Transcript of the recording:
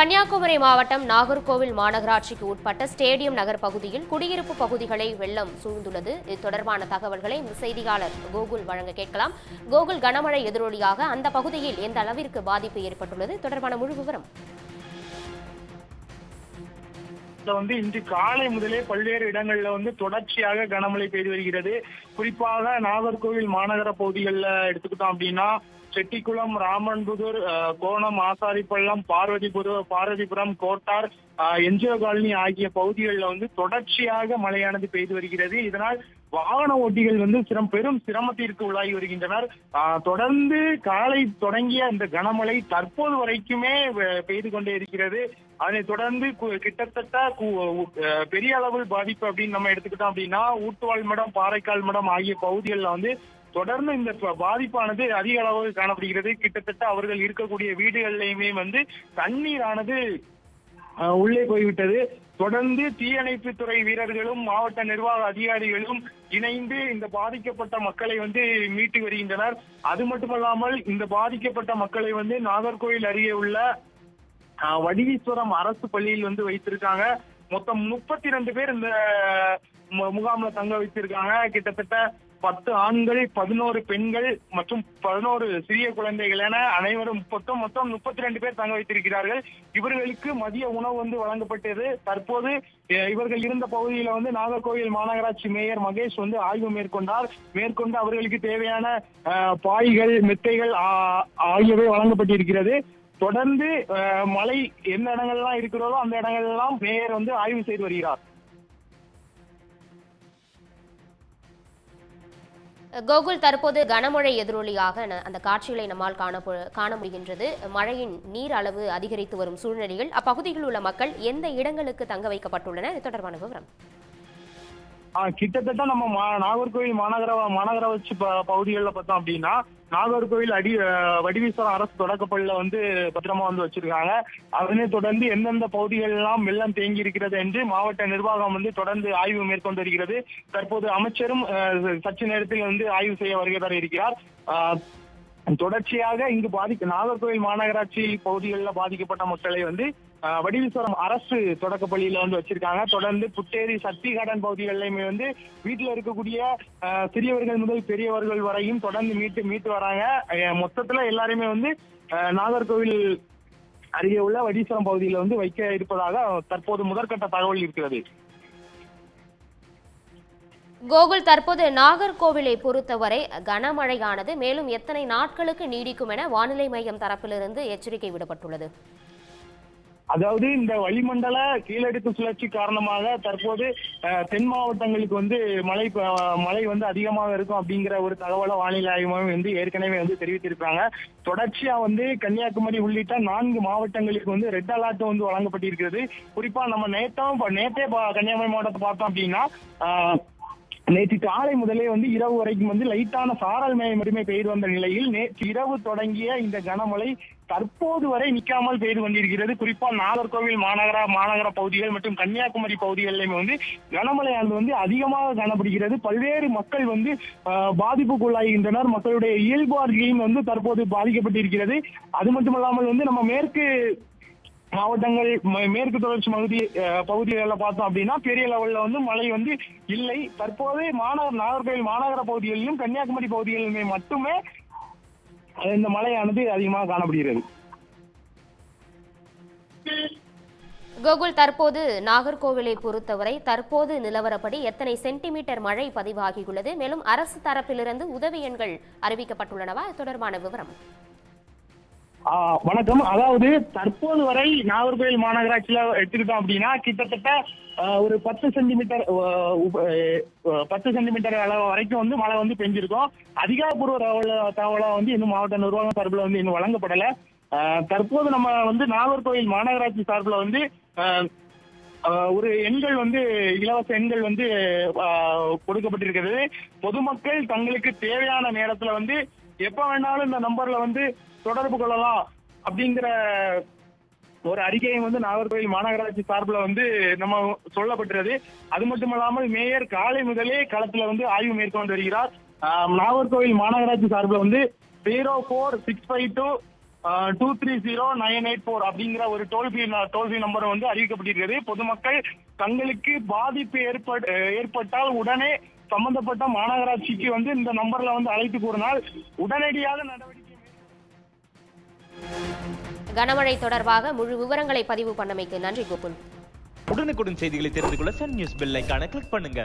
கன்னியாகுமரி மாவட்டம் நாகர்கோவில் மாநகராட்சிக்கு உட்பட்ட ஸ்டேடியம் நகர் பகுதியில் குடியிருப்பு பகுதிகளை வெள்ளம் சூழ்ந்துள்ளது. இது தொடர்பான தகவல்களை செய்தியாளர் கோகுல் வழங்க கேட்கலாம். கோகுல் கனமழை எதிரொலியாக அந்த பகுதியில் எந்த அளவிற்கு பாதிப்பு ஏற்பட்டுள்ளது? தொடர்பான முழு விவரம். வந்து இன்று காலை முதலே பல்வேறு இடங்கள்ல வந்து தொடர்ச்சியாக கனமழை பெய்து வருகிறது. குறிப்பாக நாகர்கோவில் மாநகர பகுதிகளில் எடுத்துக்கிட்டோம் அப்படின்னா செட்டிக்குளம் ராமன்புதூர் அஹ், கோணம் ஆசாரிப்பள்ளம் பார்வதிபுரம் பார்வதிபுரம் கோட்டார் என்ஜிஓ காலனி ஆகிய பகுதிகளில் வந்து தொடர்ச்சியாக மழையானது பெய்து வருகிறது. இதனால் வாகன ஓட்டிகள் வந்து சிரம் பெரும் சிரமத்திற்கு உள்ளாகி வருகின்றனர். தொடர்ந்து காலை தொடங்கிய இந்த கனமழை தற்போது வரைக்குமே பெய்து கொண்டே இருக்கிறது. அதனை தொடர்ந்து கு- கிட்டத்தட்ட பெரிய அளவில் பாதிப்பு அப்படின்னு நம்ம எடுத்துக்கிட்டோம் அப்படின்னா ஊட்டுவாள் மடம் பாறைக்கால் மடம் ஆகிய பகுதிகளில் வந்து தொடர்ந்து இந்த பாதிப்பானது அதிக அளவில் காணப்படுகிறது. கிட்டத்தட்ட அவர்கள் இருக்கக்கூடிய வீடுகள்லையுமே வந்து தண்ணீரானது உள்ளே போய்விட்டது. தொடர்ந்து தீயணைப்பு துறை வீரர்களும் மாவட்ட நிர்வாக அதிகாரிகளும் இணைந்து இந்த பாதிக்கப்பட்ட மக்களை வந்து மீட்டு வருகின்றனர். அது மட்டுமல்லாமல் இந்த பாதிக்கப்பட்ட மக்களை வந்து நாகர்கோவில் அருகே உள்ள வடிவீஸ்வரம் அரசு பள்ளியில் வந்து வைத்திருக்காங்க. மொத்தம் முப்பத்தி ரெண்டு பேர் இந்த மு- முகாம்ல தங்க வைத்திருக்காங்க. கிட்டத்தட்ட பத்து ஆண்கள் பதினோரு பெண்கள் மற்றும் பதினோரு சிறிய குழந்தைகள் என அனைவரும் மொத்தம் மொத்தம் முப்பத்தி ரெண்டு பேர் தங்க வைத்திருக்கிறார்கள். இவர்களுக்கு மதிய உணவு வந்து வழங்கப்பட்டது. தற்போது இவர்கள் இருந்த பகுதியில வந்து நாகர்கோவில் மாநகராட்சி மேயர் மகேஷ் வந்து ஆய்வு மேற்கொண்டார். மேற்கொண்டு அவர்களுக்கு தேவையான அஹ், பாய்கள் மெத்தைகள் ஆகியவை வழங்கப்பட்டிருக்கிறது. தொடர்ந்து மழை எந்த இடங்கள்லாம் இருக்கிறதோ அந்த இடங்கள்லாம் மேயர் வந்து ஆய்வு செய்து வருகிறார். கோகுல் தற்போது கனமழை எதிரொலியாக அந்த காட்சிகளை நம்மால் காணப்போ காண முடிகின்றது. மழையின் நீர் அளவு அதிகரித்து வரும் சூழ்நிலையில் அப்பகுதியில் உள்ள மக்கள் எந்த இடங்களுக்கு தங்க வைக்கப்பட்டுள்ளனர்? இது தொடர்பான விவரம். கிட்டத்தட்ட நம்ம நாகர்கோவில் மாநகர மாநகராட்சி பகுதிகளில் பார்த்தோம் அப்படின்னா நாகர்கோவில் அடி வடிவீஸ்வரம் அரசு தொடக்கப்பள்ளியில வந்து பத்திரமா வந்து வச்சிருக்காங்க. அதனை தொடர்ந்து எந்தெந்த பகுதிகள் எல்லாம் வெள்ளம் தேங்கி இருக்கிறது என்று மாவட்ட நிர்வாகம் வந்து தொடர்ந்து ஆய்வு மேற்கொண்டு வருகிறது. தற்போது அமைச்சரும் அஹ், சற்று நேரத்தில் வந்து ஆய்வு செய்ய வருகை தர இருக்கிறார். ஆஹ், தொடர்ச்சியாக இங்கு பாதிக்க நாகர்கோவில் மாநகராட்சி பகுதிகளில் பாதிக்கப்பட்ட மக்களை வந்து வடிவீஸ்வரம் அரசு தொடக்க பள்ளியில வந்து வச்சிருக்காங்க. தொடர்ந்து புட்டேரி சக்தி கார்டன் பகுதிகளிலுமே வந்து வீட்டுல இருக்கக்கூடிய சிறியவர்கள் முதல் பெரியவர்கள் வரையும் தொடர்ந்து மீட்டு மீட்டு வராங்க. மொத்தத்துல எல்லாருமே வந்து நாகர்கோவில் அருகே உள்ள வடீஸ்வரம் பகுதியில வந்து வைக்க இருப்பதாக தற்போது முதற்கட்ட தகவல் இருக்கிறது. கோகுல் தற்போது நாகர்கோவிலை பொறுத்தவரை கனமழையானது மேலும் எத்தனை நாட்களுக்கு நீடிக்கும் என வானிலை மையம் தரப்பிலிருந்து எச்சரிக்கை விடப்பட்டுள்ளது. அதாவது இந்த வளிமண்டல கீழடுக்கு சுழற்சி காரணமாக தற்போது தென் மாவட்டங்களுக்கு வந்து மழை மழை வந்து அதிகமாக இருக்கும் அப்படிங்கிற ஒரு தகவலை வானிலை ஆய்வு மையம் வந்து ஏற்கனவே வந்து தெரிவித்திருக்காங்க. தொடர்ச்சியா வந்து கன்னியாகுமரி உள்ளிட்ட நான்கு மாவட்டங்களுக்கு வந்து ரெட் அலர்ட் வந்து வழங்கப்பட்டிருக்கிறது. குறிப்பா நம்ம நேற்றும் நேற்றே பா- கன்னியாகுமரி மாவட்டத்தை பார்த்தோம் அப்படின்னா நேற்று காலை முதலே வந்து இரவு வரைக்கும் வந்து லைட்டான சாரல் மழை மட்டுமே பெய்து வந்த நிலையில் நேற்று இரவு தொடங்கிய இந்த கனமழை தற்போது வரை நிக்காமல் பெய்து கொண்டிருக்கிறது. குறிப்பா நாகர்கோவில் மாநகர மாநகர பகுதிகள் மற்றும் கன்னியாகுமரி பகுதிகளிலுமே வந்து கனமழையானது வந்து அதிகமாக காணப்படுகிறது. பல்வேறு மக்கள் வந்து பாதிப்புக்குள்ளாகின்றனர். மக்களுடைய இயல்பு வாழ்க்கையும் வந்து தற்போது பாதிக்கப்பட்டிருக்கிறது. அது மட்டுமல்லாமல் வந்து நம்ம மேற்கு மாவட்டங்கள் மேற்கு தொடர்ச்சி பகுதி பகுதிகளில் பார்த்தோம் அப்படின்னா பெரிய லெவல்ல வந்து மழை வந்து இல்லை. தற்போது மாநகர் நாகர்கோவில் மாநகர பகுதிகளிலும் கன்னியாகுமரி பகுதிகளிலுமே மட்டுமே இந்த மழையானது அதிகமாக காணப்படுகிறது. கோகுல் தற்போது நாகர்கோவிலை பொறுத்தவரை தற்போது நிலவரப்படி எத்தனை சென்டிமீட்டர் மழை பதிவாகியுள்ளது? மேலும் அரசு தரப்பிலிருந்து உதவி எண்கள் அறிவிக்கப்பட்டுள்ளனவா? தொடர்பான விவரம். வணக்கம். அதாவது தற்போது வரை நாகர்கோவில் மாநகராட்சியில எடுத்துக்கிட்டோம் அப்படின்னா கிட்டத்தட்ட ஆஹ், ஒரு பத்து சென்டிமீட்டர் பத்து சென்டிமீட்டர் அளவு வரைக்கும் வந்து மழை வந்து பெஞ்சிருக்கும். அதிகாரப்பூர்வ தகவலா வந்து இன்னும் மாவட்ட நிர்வாகம் சார்பில் வந்து இன்னும் வழங்கப்படல. ஆஹ், தற்போது நம்ம வந்து நாகர்கோவில் மாநகராட்சி சார்பில் வந்து ஆஹ், ஆஹ், ஒரு எண்கள் வந்து இலவச எண்கள் வந்து ஆஹ், கொடுக்கப்பட்டிருக்கிறது. பொதுமக்கள் தங்களுக்கு தேவையான நேரத்துல வந்து எப்ப வேணாலும் இந்த நம்பர்ல வந்து தொடர்பு கொள்ளலாம் அப்படிங்கிற ஒரு அறிக்கையை வந்து நாகர்கோவில் மாநகராட்சி சார்பில் வந்து நம்ம சொல்லப்பட்டிருது அது மட்டுமல்லாமல் மேயர் காலை முதலே களத்துல வந்து ஆய்வு மேற்கொண்டு வருகிறார். நாகர்கோவில் மாநகராட்சி சார்பில் வந்து zero four six five two two three zero nine eight four அப்படிங்கிற ஒரு toll free toll free number வந்து அறிவிக்கப்பட்டிருக்கிறது. பொதுமக்கள் தங்களுக்கு பாதிப்பு ஏற்பட் ஏற்பட்டால் உடனே சம்பந்தப்பட்ட மாநகராட்சிக்கு வந்து இந்த நம்பர்ல வந்து அழைத்து கூறினால் உடனடியாக நடவடிக்கை கனமழை தொடர்பாக முழு விவரங்களை பதிவு பண்ணமைக்கு நன்றி கோகுல். உடனுக்குடன் செய்திகளை தெரிந்து கொள்ள சன் நியூஸ் பெல் ஐகானை கிளிக் பண்ணுங்க.